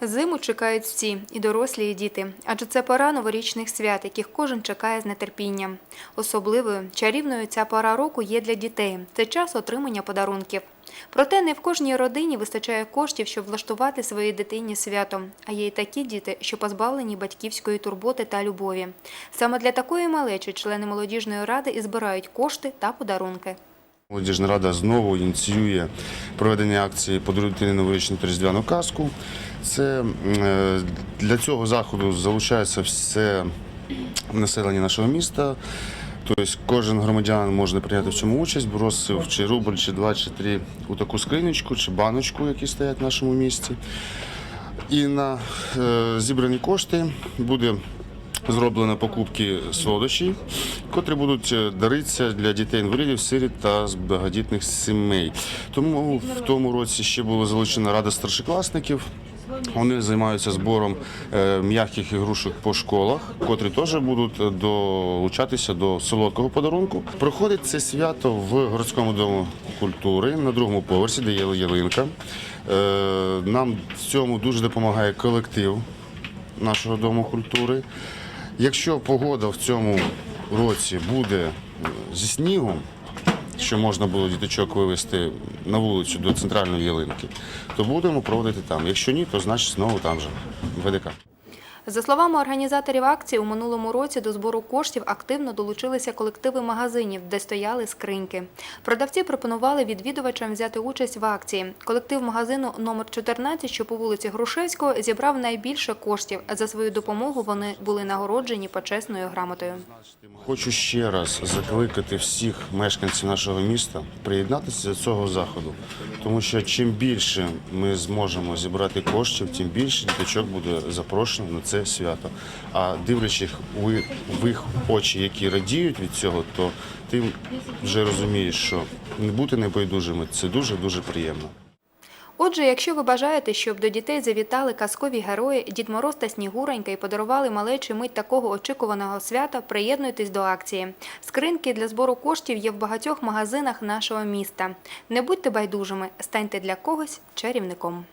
Зиму чекають всі, і дорослі, і діти, адже це пора новорічних свят, яких кожен чекає з нетерпінням. Особливою чарівною ця пора року є для дітей. Це час отримання подарунків. Проте не в кожній родині вистачає коштів, щоб влаштувати своїй дитині свято. А є й такі діти, що позбавлені батьківської турботи та любові. Саме для такої малечі члени молодіжної ради і збирають кошти та подарунки. Молодіжна рада знову ініціює проведення акції «Подаруй новорічну різдвяну казку. Це е, для цього заходу залучається все населення нашого міста. Тобто кожен громадянин може прийняти в цьому участь, бросив чи рубль, чи два, чи три у таку скринючку, чи баночку, які стоять в нашому місті. І на е, зібрані кошти буде зроблено покупки солодощів, котрі будуть е, даритися для дітей інвалідів, сиріт та з багатодітних сімей. Тому в тому році ще була залучена рада старшокласників. Вони займаються збором е, м'яких ігрушок по школах, котрі теж будуть е, долучатися до солодкого подарунку. Проходить це свято в городському дому культури на другому поверсі, де є ялинка. Нам в цьому дуже допомагає колектив нашого дому культури. Якщо погода в цьому році буде е, зі снігом, що можна було діточок вивезти на вулицю до центральної ялинки, то будемо проводити там. Якщо ні, то значить знову там же, ВДК. За словами організаторів акції, у минулому році до збору коштів активно долучилися колективи магазинів, де стояли скриньки. Продавці пропонували відвідувачам взяти участь в акції. Колектив магазину номер 14, що по вулиці Грушевського, зібрав найбільше коштів. За свою допомогу вони були нагороджені почесною грамотою. Хочу ще раз закликати всіх мешканців нашого міста приєднатися до цього заходу, тому що чим більше ми зможемо зібрати коштів, тим більше діточок буде запрошено на це свято. А дивлячись в їх очі, які радіють від цього, то ти вже розумієш, що не бути небайдужими це дуже дуже приємно. Отже, якщо ви бажаєте, щоб до дітей завітали казкові герої, Дід Мороз та Снігуронька і подарували малечі мить такого очікуваного свята, приєднуйтесь до акції. Скринки для збору коштів є в багатьох магазинах нашого міста. Не будьте байдужими, станьте для когось чарівником.